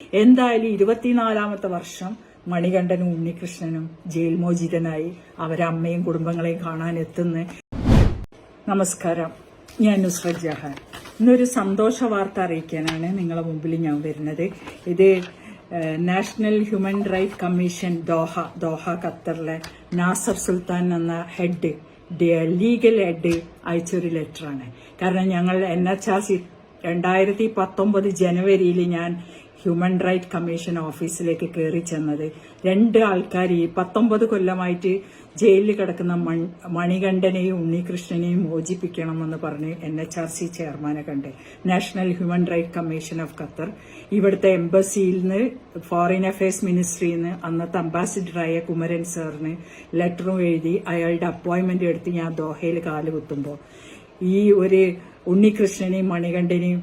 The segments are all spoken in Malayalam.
എന്തായാലും ഇരുപത്തിനാലാമത്തെ വർഷം മണികണ്ഠനും ഉണ്ണികൃഷ്ണനും ജയിൽ മോചിതനായി അവരെ അമ്മയും കുടുംബങ്ങളെയും കാണാൻ എത്തുന്ന. നമസ്കാരം. ഞാൻ നുസ്രത് ജഹാൻ. ഇന്നൊരു സന്തോഷ വാർത്ത അറിയിക്കാനാണ് നിങ്ങളെ മുമ്പിൽ ഞാൻ വരുന്നത്. ഇത് national human right commission Doha Doha ഖത്തറിലെ നാസർ സുൽത്താൻ എന്ന ഹെഡ് ലീഗൽ ഹെഡ് അയച്ചൊരു ലെറ്ററാണ്. കാരണം ഞങ്ങൾ എൻ എച്ച് ആർ സി രണ്ടായിരത്തി പത്തൊമ്പത് ജനുവരിയിൽ ഞാൻ ഹ്യൂമൻ റൈറ്റ് കമ്മീഷൻ ഓഫീസിലേക്ക് കയറി ചെന്നത്. രണ്ട് ആൾക്കാർ ഈ പത്തൊമ്പത് കൊല്ലമായിട്ട് ജയിലിൽ കിടക്കുന്ന മണികണ്ഠനെയും ഉണ്ണികൃഷ്ണനെയും മോചിപ്പിക്കണമെന്ന് പറഞ്ഞ് എൻ എച്ച് ആർ സി ചെയർമാനെ കണ്ട്. National human right commission of Qatar ഇവിടുത്തെ എംബസിയിൽ നിന്ന് ഫോറിൻ അഫയേഴ്സ് മിനിസ്ട്രിയിൽ നിന്ന് അന്നത്തെ അംബാസിഡറായ കുമരൻ സാറിന് ലെറ്ററും എഴുതി അയാളുടെ അപ്പോയിന്റ്മെന്റ് എടുത്ത് ഞാൻ ദോഹയിൽ കാൽ കുത്തുമ്പോൾ ഈ ഒരു ഉണ്ണികൃഷ്ണനെയും മണികണ്ഠനെയും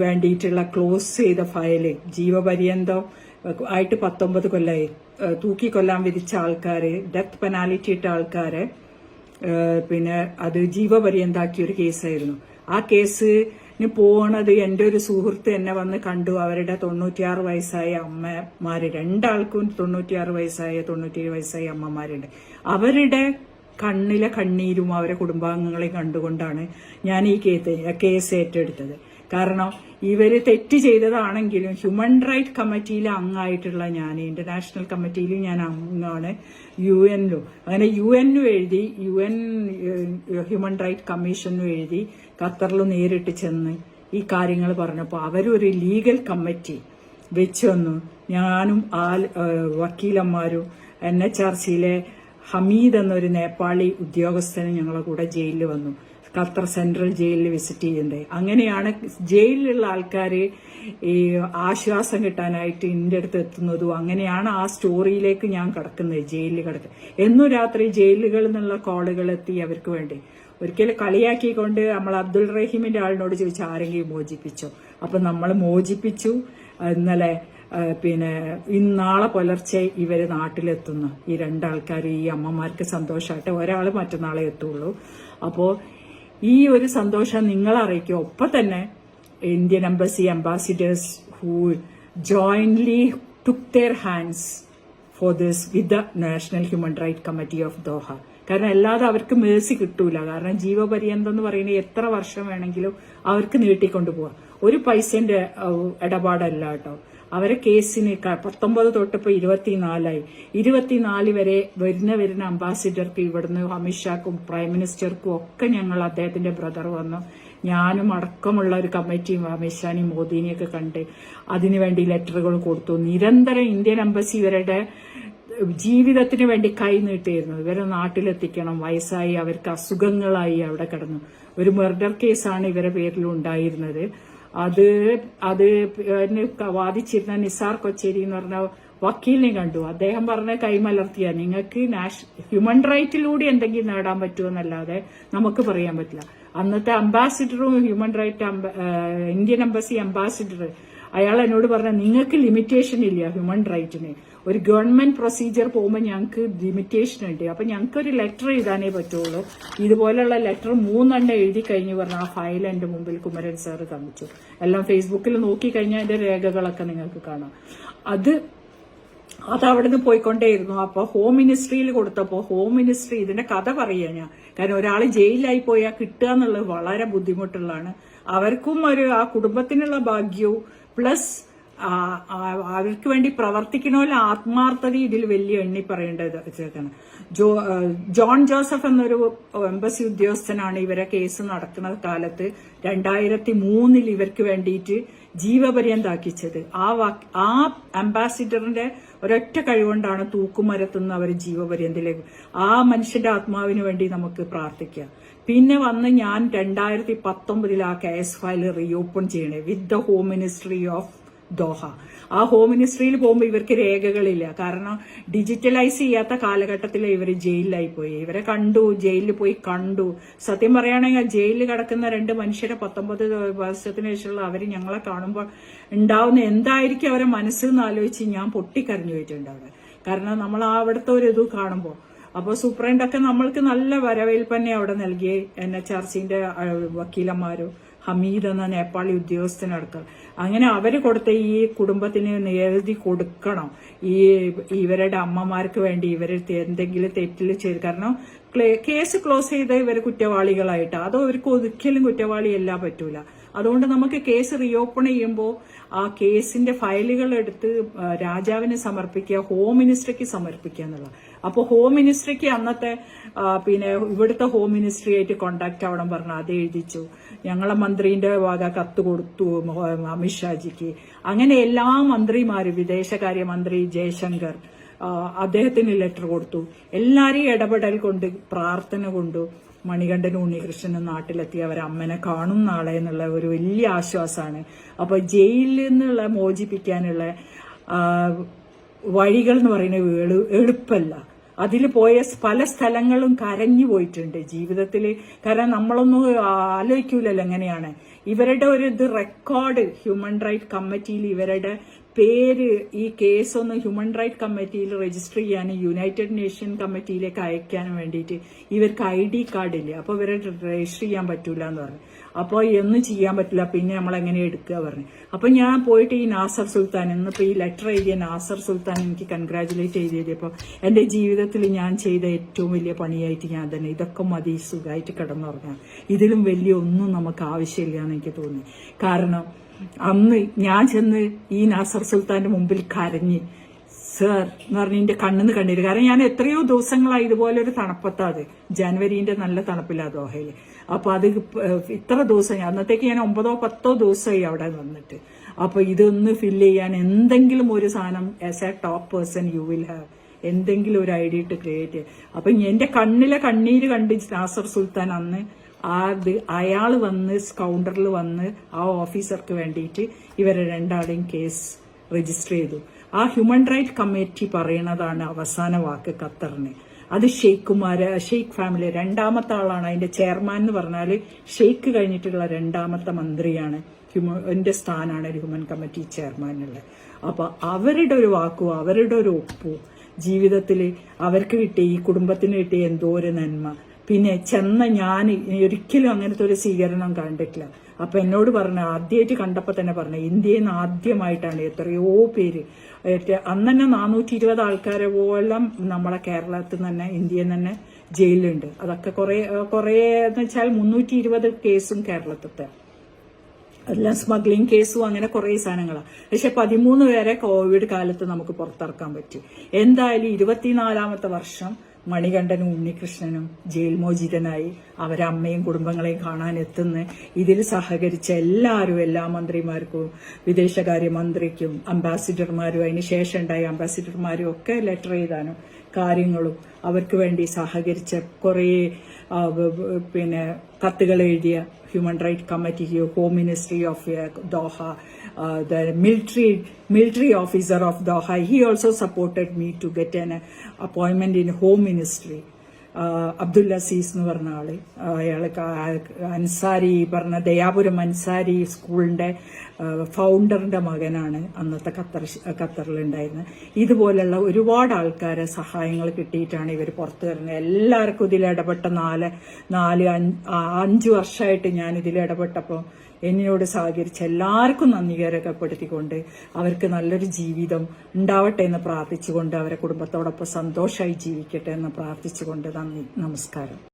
വേണ്ടിയിട്ടുള്ള ക്ലോസ് ചെയ്ത ഫയൽ ജീവപര്യന്തം ആയിട്ട് പത്തൊമ്പത് കൊല്ലായി. തൂക്കിക്കൊല്ലാൻ വിധിച്ച ആൾക്കാര് ഡെത്ത് പെനാലിറ്റി ഇട്ട ആൾക്കാരെ പിന്നെ അത് ജീവപര്യന്താക്കിയ ഒരു കേസായിരുന്നു. ആ കേസിന് പോണത് എന്റെ ഒരു സുഹൃത്ത് എന്നെ വന്ന് കണ്ടു. അവരുടെ തൊണ്ണൂറ്റിയാറ് വയസ്സായ അമ്മമാര് രണ്ടാൾക്കും തൊണ്ണൂറ്റിയാറ് വയസ്സായ തൊണ്ണൂറ്റിയേഴ് വയസ്സായ അമ്മമാരുണ്ട്. അവരുടെ കണ്ണിലെ കണ്ണീരും അവരെ കുടുംബാംഗങ്ങളെ കണ്ടുകൊണ്ടാണ് ഞാൻ ഈ കേസ് ഏറ്റെടുത്തത്. കാരണം ഇവർ തെറ്റ് ചെയ്തതാണെങ്കിലും ഹ്യൂമൻ റൈറ്റ് കമ്മിറ്റിയിൽ അംഗമായിട്ടുള്ള ഞാൻ ഇന്റർനാഷണൽ കമ്മിറ്റിയിൽ ഞാൻ അംഗമാണ് യു എനിലും അങ്ങനെ യു എനും എഴുതി യു എൻ ഹ്യൂമൻ റൈറ്റ് കമ്മീഷനും എഴുതി ഖത്തറിൽ നേരിട്ട് ചെന്ന് ഈ കാര്യങ്ങൾ പറഞ്ഞപ്പോൾ അവരൊരു ലീഗൽ കമ്മിറ്റി വെച്ച് വന്നു. ഞാനും ആ വക്കീലന്മാരും എൻ എച്ച് ആർ സിയിലെ ഹമീദ് എന്നൊരു നേപ്പാളി ഉദ്യോഗസ്ഥന് ഞങ്ങളുടെ കൂടെ ജയിലിൽ വന്നു. ഖത്തർ സെൻട്രൽ ജയിലിൽ വിസിറ്റ് ചെയ്യണ്ടേ അങ്ങനെയാണ് ജയിലിലുള്ള ആൾക്കാർ ഈ ആശ്വാസം കിട്ടാനായിട്ട് എന്റെ അടുത്ത് എത്തുന്നതും അങ്ങനെയാണ് ആ സ്റ്റോറിയിലേക്ക് ഞാൻ കിടക്കുന്നത് ജയിലിൽ കിടക്കുന്നത് എന്നും രാത്രി ജയിലുകളിൽ നിന്നുള്ള കോളുകൾ എത്തി അവർക്ക് വേണ്ടി. ഒരിക്കലും കളിയാക്കിക്കൊണ്ട് നമ്മൾ അബ്ദുൾ റഹീമിന്റെ ആളിനോട് ചോദിച്ചു ആരെങ്കിലും മോചിപ്പിച്ചോ? അപ്പൊ നമ്മൾ മോചിപ്പിച്ചു. ഇന്നലെ പിന്നെ ഇന്നാളെ നാളെ പുലർച്ചെ ഇവർ നാട്ടിലെത്തുന്നു. ഈ രണ്ടാൾക്കാർ ഈ അമ്മമാർക്ക് സന്തോഷമായിട്ട് ഒരാൾ മറ്റന്നാളെ എത്തുള്ളൂ. അപ്പോ ഈ ഒരു സന്തോഷം നിങ്ങൾ അറിയിക്കും. ഒപ്പം തന്നെ Indian embassy ambassadors who jointly took their hands for this with the national human right committee of Doha കാരണം അല്ലാതെ അവർക്ക് മേഴ്സി കിട്ടൂല. കാരണം ജീവപര്യന്തം എന്ന് പറയുന്നത് എത്ര വർഷം വേണമെങ്കിലും അവർക്ക് നീട്ടിക്കൊണ്ടു പോവാം ഒരു പൈസന്റെ ഇടപാടല്ല കേട്ടോ. അവരെ കേസിനേക്കാൾ പത്തൊമ്പത് തൊട്ടിപ്പോ ഇരുപത്തിനാലായി. ഇരുപത്തിനാല് വരെ വരുന്ന വരുന്ന അംബാസിഡർക്ക് ഇവിടുന്ന് അമിത്ഷാക്കും പ്രൈം മിനിസ്റ്റർക്കും ഒക്കെ ഞങ്ങൾ അദ്ദേഹത്തിന്റെ ബ്രദർ വന്നു. ഞാനും അടക്കമുള്ള ഒരു കമ്മിറ്റിയും അമിത്ഷാനെയും മോദിനെയൊക്കെ കണ്ട് അതിനുവേണ്ടി ലെറ്ററുകൾ കൊടുത്തു. നിരന്തരം ഇന്ത്യൻ എംബസി ഇവരുടെ ജീവിതത്തിന് വേണ്ടി കൈ നീട്ടിയിരുന്നു. ഇവരെ നാട്ടിലെത്തിക്കണം. വയസ്സായി അവർക്ക് അസുഖങ്ങളായി അവിടെ കിടന്നു. ഒരു മർഡർ കേസാണ് ഇവരുടെ പേരിൽ ഉണ്ടായിരുന്നത് അത് അത് വാദിച്ചിരുന്ന നിസാർ കൊച്ചേരി എന്ന് പറഞ്ഞ വക്കീലിനെ കണ്ടു. അദ്ദേഹം പറഞ്ഞ കൈമലർത്തിയ നിങ്ങൾക്ക് നാഷ ഹ്യൂമൻ റൈറ്റിലൂടെ എന്തെങ്കിലും നേടാൻ പറ്റുമെന്നല്ലാതെ നമുക്ക് പറയാൻ പറ്റില്ല. അന്നത്തെ അംബാസിഡറും human right Indian embassy ambassador അയാൾ എന്നോട് പറഞ്ഞ നിങ്ങൾക്ക് ലിമിറ്റേഷൻ ഇല്ല ഹ്യൂമൻ റൈറ്റിന് ഒരു ഗവൺമെന്റ് പ്രൊസീജിയർ പോകുമ്പോൾ ഞങ്ങൾക്ക് ലിമിറ്റേഷൻ ഉണ്ട്. അപ്പൊ ഞങ്ങൾക്ക് ഒരു ലെറ്റർ എഴുതാനേ പറ്റുള്ളൂ. ഇതുപോലുള്ള ലെറ്റർ മൂന്നെണ്ണം എഴുതി കഴിഞ്ഞ് പറഞ്ഞ ആ ഫയൽ എന്റെ മുമ്പിൽ കുമരൻ സാർ തന്നിച്ചു. എല്ലാം ഫേസ്ബുക്കിൽ നോക്കി കഴിഞ്ഞാൽ അതിന്റെ രേഖകളൊക്കെ നിങ്ങൾക്ക് കാണാം. അത് അത് അവിടുന്ന് പോയിക്കൊണ്ടേയിരുന്നു. അപ്പൊ ഹോം മിനിസ്ട്രിയിൽ കൊടുത്തപ്പോ ഹോം മിനിസ്ട്രി ഇതിന്റെ കഥ പറയുക ഞാൻ. കാരണം ഒരാൾ ജയിലിലായി പോയാൽ കിട്ടുക എന്നുള്ളത് വളരെ ബുദ്ധിമുട്ടുള്ളതാണ്. അവർക്കും ഒരു ആ കുടുംബത്തിനുള്ള ഭാഗ്യവും plus അവർക്ക് വേണ്ടി പ്രവർത്തിക്കണമല്ലോ ആത്മാർത്ഥത ഇതിൽ വലിയ എണ്ണി പറയേണ്ടത് വെച്ചേക്കാണ് ജോ ജോൺ ജോസഫ് എന്നൊരു എംബസി ഉദ്യോഗസ്ഥനാണ് ഇവരെ കേസ് നടക്കുന്ന കാലത്ത് രണ്ടായിരത്തി മൂന്നിൽ ഇവർക്ക് വേണ്ടിയിട്ട് ജീവപര്യന്താക്കിച്ചത് ആ ആ അംബാസിഡറിന്റെ ഒരൊറ്റ കഴിവുകൊണ്ടാണ് തൂക്കുമരത്തുനിന്ന് അവർ ജീവപര്യന്തിലേക്ക് ആ മനുഷ്യന്റെ ആത്മാവിന് വേണ്ടി നമുക്ക് പ്രാർത്ഥിക്കാം. പിന്നെ വന്ന് ഞാൻ രണ്ടായിരത്തി പത്തൊമ്പതിൽ ആ കേസ് ഫയൽ റീഓപ്പൺ ചെയ്യണേ. With the home ministry of Doha. ആ ഹോം മിനിസ്ട്രിയിൽ പോകുമ്പോൾ ഇവർക്ക് രേഖകളില്ല. കാരണം ഡിജിറ്റലൈസ് ചെയ്യാത്ത കാലഘട്ടത്തിൽ ഇവർ ജയിലിലായി പോയി ഇവരെ കണ്ടു ജയിലിൽ പോയി കണ്ടു. സത്യം പറയുകയാണെങ്കിൽ ജയിലിൽ കിടക്കുന്ന രണ്ട് മനുഷ്യരെ പത്തൊമ്പത് വർഷത്തിന് ശേഷമുള്ള അവർ ഞങ്ങളെ കാണുമ്പോൾ ഉണ്ടാവുന്ന എന്തായിരിക്കും അവരെ മനസ്സിൽ നിന്ന് ആലോചിച്ച് ഞാൻ പൊട്ടിക്കരഞ്ഞു പോയിട്ടുണ്ട് അവിടെ. കാരണം നമ്മൾ ആ അവിടുത്തെ ഒരു ഇത് കാണുമ്പോൾ അപ്പോൾ സൂപ്രണ്ടൊക്കെ നമ്മൾക്ക് നല്ല വരവേൽപ്പ് തന്നെ അവിടെ നൽകി എൻ എച്ച് ആർ സിന്റെ വക്കീലന്മാരും. ഹമീദ് എന്ന നേപ്പാളി ഉദ്യോഗസ്ഥനടുത്ത്. അങ്ങനെ അവർ കൊടുത്ത ഈ കുടുംബത്തിന് എഴുതി കൊടുക്കണം. ഈ ഇവരുടെ അമ്മമാർക്ക് വേണ്ടി ഇവർ എന്തെങ്കിലും തെറ്റിൽ ചെയ്ത് കാരണം കേസ് ക്ലോസ് ചെയ്ത ഇവർ കുറ്റവാളികളായിട്ട്. അതോ ഇവർക്ക് ഒരിക്കലും കുറ്റവാളിയല്ല പറ്റൂല. അതുകൊണ്ട് നമുക്ക് കേസ് റീഓപ്പൺ ചെയ്യുമ്പോൾ ആ കേസിന്റെ ഫയലുകൾ എടുത്ത് രാജാവിന് സമർപ്പിക്കുക ഹോം മിനിസ്റ്റർക്ക് സമർപ്പിക്കുക എന്നുള്ള അപ്പോൾ ഹോം മിനിസ്ട്രിക്ക് അന്നത്തെ പിന്നെ ഇവിടുത്തെ ഹോം മിനിസ്ട്രി ആയിട്ട് കോണ്ടാക്ട് ആവണം പറഞ്ഞു അത് എഴുതിച്ചു. ഞങ്ങളെ മന്ത്രിന്റെ വക കത്ത് കൊടുത്തു അമിത്ഷാജിക്ക്. അങ്ങനെ എല്ലാ മന്ത്രിമാരും വിദേശകാര്യ മന്ത്രി ജയശങ്കർ അദ്ദേഹത്തിന് ലെറ്റർ കൊടുത്തു. എല്ലാരെയും ഇടപെടൽ കൊണ്ട് പ്രാർത്ഥന കൊണ്ടു മണികണ്ഠൻ ഉണ്ണികൃഷ്ണനും നാട്ടിലെത്തി അവർ അമ്മനെ കാണും നാളെ എന്നുള്ള ഒരു വലിയ ആശ്വാസമാണ് അപ്പൊ ജയിലിൽ നിന്നുള്ള മോചിപ്പിക്കാനുള്ള വഴികൾ എന്ന് പറയുന്നത് എളു എളുപ്പമല്ല അതിൽ പോയ പല സ്ഥലങ്ങളും കരഞ്ഞു പോയിട്ടുണ്ട് ജീവിതത്തിൽ കാരണം നമ്മളൊന്നും ആലോചിക്കൂലല്ലോ എങ്ങനെയാണ്. ഇവരുടെ ഒരു ഇത് റെക്കോർഡ് ഹ്യൂമൻ റൈറ്റ് കമ്മിറ്റിയിൽ ഇവരുടെ പേര് ഈ കേസ് ഒന്ന് ഹ്യൂമൻ റൈറ്റ് കമ്മിറ്റിയിൽ രജിസ്റ്റർ ചെയ്യാനും യുണൈറ്റഡ് നേഷൻ കമ്മിറ്റിയിലേക്ക് അയക്കാനും വേണ്ടിയിട്ട് ഇവർക്ക് ഐ ഡി കാർഡില്ല. അപ്പോൾ ഇവരെ രജിസ്റ്റർ ചെയ്യാൻ പറ്റൂല എന്ന് പറഞ്ഞു. അപ്പോൾ ഒന്നും ചെയ്യാൻ പറ്റില്ല. പിന്നെ നമ്മൾ എങ്ങനെ എടുക്കുക പറഞ്ഞു. അപ്പോൾ ഞാൻ പോയിട്ട് ഈ നാസർ സുൽത്താൻ ഇന്നിപ്പോ ഈ ലെറ്റർ എഴുതിയ നാസർ സുൽത്താൻ എനിക്ക് കൺഗ്രാചുലേറ്റ് ചെയ്തപ്പോൾ എന്റെ ജീവിതത്തിൽ ഞാൻ ചെയ്ത ഏറ്റവും വലിയ പണിയായിട്ട് ഞാൻ തന്നെ. ഇതൊക്കെ മതി സുഖമായിട്ട് കിടന്നുറങ്ങാം ഇതിലും വലിയ ഒന്നും നമുക്ക് ആവശ്യമില്ല എന്ന് എനിക്ക് തോന്നി. കാരണം അന്ന് ഞാൻ ചെന്ന് ഈ നാസർ സുൽത്താന്റെ മുമ്പിൽ കരഞ്ഞ് സർ എന്ന് പറഞ്ഞ് എന്റെ കണ്ണിന്ന് കണ്ണീര് കാരണം ഞാൻ എത്രയോ ദിവസങ്ങളായി ഇതുപോലെ ഒരു തണുപ്പത്താതെ ജനുവരിന്റെ നല്ല തണുപ്പില്ല ദോഹയിൽ. അപ്പൊ അത് ഇത്ര ദിവസം അന്നത്തേക്ക് ഞാൻ ഒമ്പതോ പത്തോ ദിവസമായി അവിടെ നിന്നിട്ട്. അപ്പൊ ഇതൊന്ന് ഫില്ല് ചെയ്യാൻ എന്തെങ്കിലും ഒരു സാധനം as a top person you will have എന്തെങ്കിലും ഒരു ഐഡിയ ഇട്ട് ക്രിയേറ്റ് അപ്പൊ എന്റെ കണ്ണിലെ കണ്ണീര് കണ്ട് നാസർ സുൽത്താൻ അന്ന് അത് അയാൾ വന്ന് കൗണ്ടറിൽ വന്ന് ആ ഓഫീസർക്ക് വേണ്ടിയിട്ട് ഇവരെ രണ്ടാളെയും കേസ് രജിസ്റ്റർ ചെയ്തു. ആ ഹ്യൂമൻ റൈറ്റ് കമ്മിറ്റി പറയുന്നതാണ് അവസാന വാക്ക് ഖത്തറിന്. അത് ഷെയ്ഖുമാര് ഷെയ്ഖ് ഫാമിലി രണ്ടാമത്തെ ആളാണ്. അതിന്റെ ചെയർമാൻ എന്ന് പറഞ്ഞാൽ ഷെയ്ഖ് കഴിഞ്ഞിട്ടുള്ള രണ്ടാമത്തെ മന്ത്രിയാണ്. ഹ്യൂമന്റെ സ്ഥാനമാണ് ഹ്യൂമൻ കമ്മിറ്റി ചെയർമാനുള്ള അപ്പൊ അവരുടെ ഒരു വാക്കും അവരുടെ ഒരു ഒപ്പും ജീവിതത്തിൽ അവർക്ക് കിട്ടിയ ഈ കുടുംബത്തിന് കിട്ടിയ എന്തോ ഒരു നന്മ. പിന്നെ ചെന്ന ഞാൻ ഒരിക്കലും അങ്ങനത്തെ ഒരു സ്വീകരണം കണ്ടിട്ടില്ല. അപ്പൊ എന്നോട് പറഞ്ഞ ആദ്യമായിട്ട് കണ്ടപ്പോ തന്നെ പറഞ്ഞു ഇന്ത്യയിൽ നിന്ന് ആദ്യമായിട്ടാണ് എത്രയോ പേര്. അന്ന് തന്നെ നാനൂറ്റി ഇരുപത് ആൾക്കാരെ പോലും നമ്മളെ കേരളത്തിൽ തന്നെ ഇന്ത്യയിൽ തന്നെ ജയിലുണ്ട് അതൊക്കെ കുറേ കുറേ എന്ന് വെച്ചാൽ മുന്നൂറ്റി ഇരുപത് കേസും കേരളത്തിലത്തെ എല്ലാം സ്മഗ്ലിംഗ് കേസും അങ്ങനെ കുറെ സാധനങ്ങളാണ് പക്ഷെ പതിമൂന്ന് പേരെ കോവിഡ് കാലത്ത് നമുക്ക് പുറത്തിറക്കാൻ പറ്റി. എന്തായാലും ഇരുപത്തിനാലാമത്തെ വർഷം മണികണ്ഠനും ഉണ്ണികൃഷ്ണനും ജയിൽമോചിതനായി അവരമ്മയും കുടുംബങ്ങളെയും കാണാൻ എത്തുന്ന ഇതിൽ സഹകരിച്ച എല്ലാവരും എല്ലാ മന്ത്രിമാർക്കും വിദേശകാര്യമന്ത്രിക്കും അംബാസിഡർമാരും അതിന് ശേഷം ഉണ്ടായ അംബാസിഡർമാരും ഒക്കെ ലെറ്റർ എഴുതാനും കാര്യങ്ങളും അവർക്ക് വേണ്ടി സഹകരിച്ച കുറേ പിന്നെ കത്തുകൾ എഴുതിയ human right committee home ministry of Doha the military military officer of Doha he also supported me to get an appointment in home ministry Abdul Aziz എന്ന് പറഞ്ഞ ആൾ. അയാൾ അൻസാരി പറഞ്ഞ ദയാപുരം അൻസാരി സ്കൂളിന്റെ ഫൗണ്ടറിന്റെ മകനാണ് അന്നത്തെ ഖത്തർ ഖത്തറിലുണ്ടായിരുന്നത് ഇതുപോലുള്ള ഒരുപാട് ആൾക്കാരെ സഹായങ്ങൾ കിട്ടിയിട്ടാണ് ഇവർ പുറത്തു വരുന്നത് എല്ലാവർക്കും ഇതിൽ ഇടപെട്ട നാല് നാല് അഞ്ച് വർഷമായിട്ട് ഞാൻ ഇതിൽ ഇടപെട്ടപ്പോൾ എന്നോട് സഹകരിച്ച എല്ലാവർക്കും നന്ദി രേഖപ്പെടുത്തിക്കൊണ്ട് അവർക്ക് നല്ലൊരു ജീവിതം ഉണ്ടാവട്ടെ എന്ന് പ്രാർത്ഥിച്ചുകൊണ്ട് അവരെ കുടുംബത്തോടൊപ്പം സന്തോഷമായി ജീവിക്കട്ടെ എന്ന് പ്രാർത്ഥിച്ചുകൊണ്ട് നന്ദി. നമസ്കാരം.